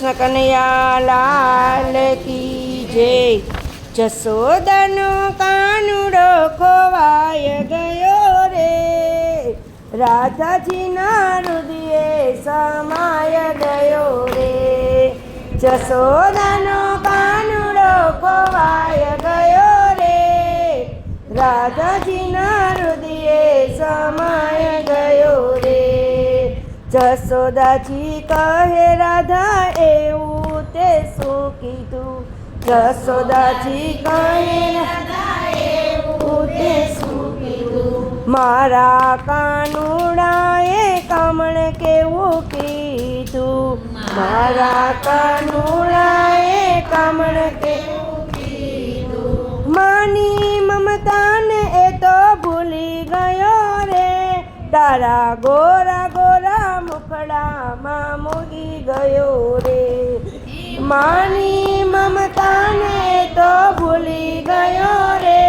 કૃષ્ણ કનૈયા લાલ કી જય. જસોદનો કાનુડો ખોવાય ગયો રે. રાધાજીના રુદિયે સમાય ગયો રે. જસોદનો કાનુડો ખોવાય ગયો રે. રાધાજીના રુદિયે સમાય જશોદાજી કહે, રાધા, એવું તે શું કીધું? જસોદાજી કહે મારા કાનુડાએ કામણ કેવું કીધું? મારા કાનુડાએ કામણ કેવું માની મમતાને એ તો ભૂલી ગયો રે, તારા ગોરા ગયો રે. માની મમતાને તો ભૂલી ગયો રે.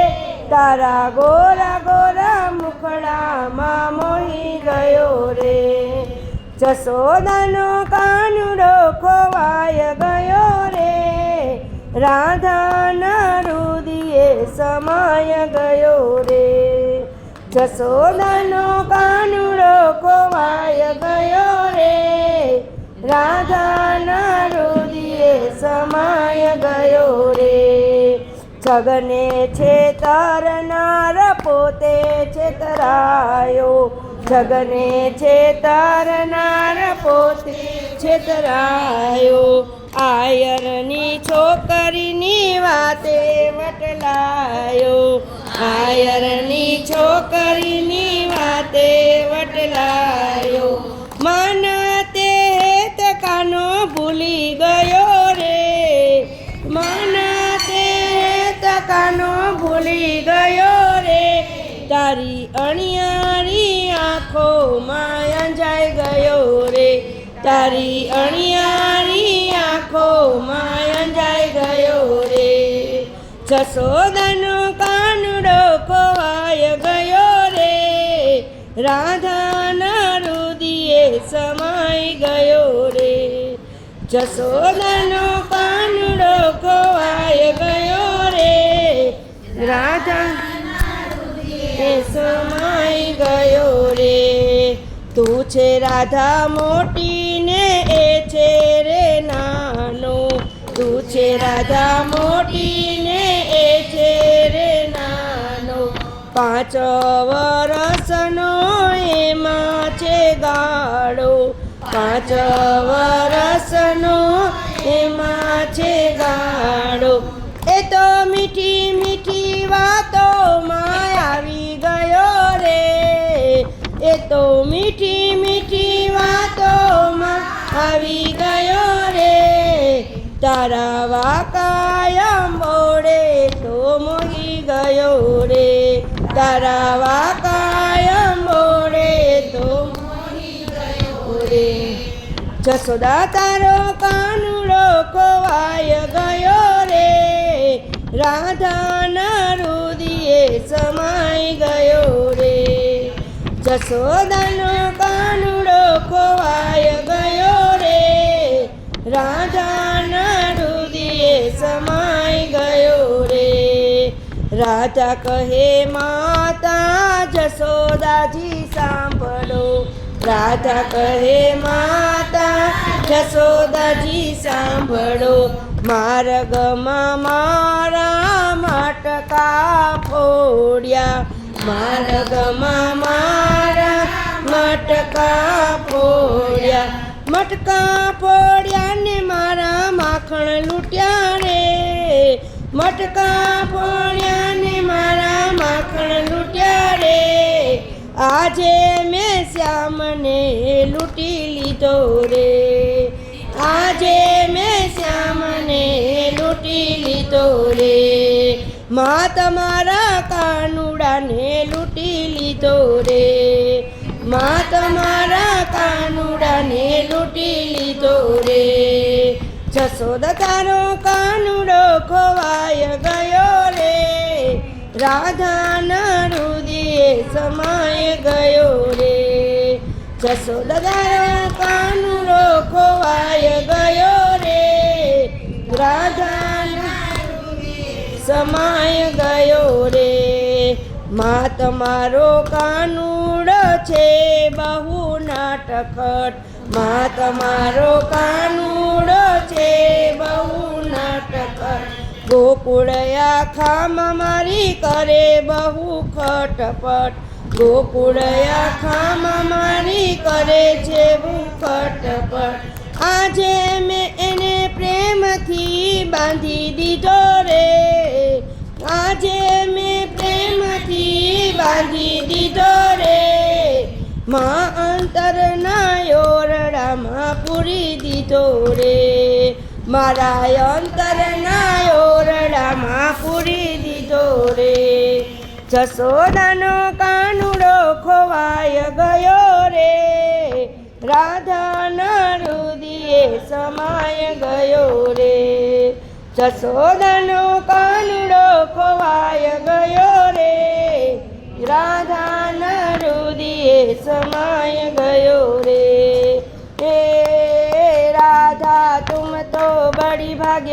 તારા ગોરા ગોરા મુખડામાં મોહી ગયો રે. જશોદાનો કાનુડો ખોવાય ગયો રે. રાધાના રુદિએ સમાય ગયો રે. જશોદાનો કાનુડો ખોવાય ગયો રે. રાધાના રુદિએ સમાય ગયો રે. જગને છેતરનાર પોતે છેતરાયો. જગને છેતરનાર પોતે છેતરાયો. આયરની છોકરીની વાતે વટલાયો. આયરની છોકરીની વાતે વટલાયો. તારી અણિયારી આંખો અંજાઈ ગયો રે. જશોદાનો કાનુડો ખોવાય ગયો રે. રાધાના રુદિએ સમાઈ ગયો રે. જશોદાનો કાનુડો ખોવાય ગયો રે. રાધા સમાઈ ગયો રે. તું છે રાધા મોટી છે રાધા મોટી ને એ છે રે નાનો. પાંચ વરસનો એમાં છે ગાળો. પાંચ વરસનો એમાં છે ગાળો. એ તો મીઠી મીઠી વાતો માં આવી ગયો રે. એ તો મીઠી મીઠી તારા કાયમ ઓડે તો મોહી ગયો રે તારા કાયમ ઓડે તો રે જસોદા તારો કાનુડો ખોવાય ગયો રે. રાધાના રુદિએ સમાઈ ગયો રે. જસોદાનો રાધા કહે, માતા, જશોદાજી, સાંભળો. રાજા કહે, માતા, જશોદાજી, સાંભળો. માર્ગમાં મારા મટકા ફોડ્યા. માર્ગમાં મારા મટકા ફોડ્યા. મટકા ફોડ્યા ને મારા માખણ લૂંટ્યા રે. મટકા ફોડ્યા ને મારા માખણ લૂટ્યા રે. આજે મેં શ્યામને લૂંટી લીધો રે. આજે મેં શ્યામને લૂંટી લીધો રે. મા તમારા કાનુડાને લૂંટી લીધો રે. મા તમારા કાનુડાને લૂંટી લીધો રે. જશોદા તારો કાનુડો ખોવાય ગયો રે. રાધાના રુદિએ સમાય ગયો રે. જશોદા તારો કાનુડો ખોવાય ગયો રે. રાધાના સમાય ગયો રે. મા તમારો કાનુડો છે, બહુ નાટકટ મા તમારો કાનુડો છે, બહુ નાટક ગોકુળયા ખામ મારી કરે બહુ ખટપટ. ગોકુળયા ખામ મારી કરે છે બહુ ખટપટ. આજે મેં એને પ્રેમથી બાંધી દીધો રે. પૂરી દીધો રે. મારા અંતરના ઓરડામાં પૂરી દીધો રે. જસોદાનો કાનુડો ખોવાય ગયો રે. રાધાના રુદિએ સમાય ગયો રે. જસોદાનો કાનુડો ખોવાય ગયો રે. રાધાના રુદિએ સમાય ગયો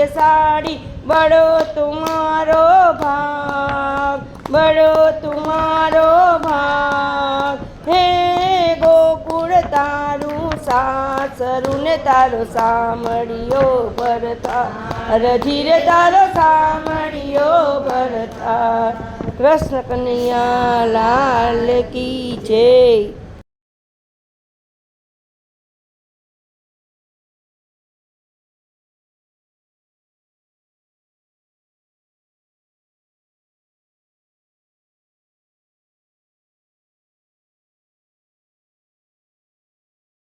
ભાગ્યશાળી બડો તુમારો ભાગ બડો તુમારો ભાગ. હે ગોકુળ તારું સાસરું ને તારો સામળિયો ભરતા. રજીર તારો સામળિયો ભરતા. કૃષ્ણ કનૈયા લાલ કી જય.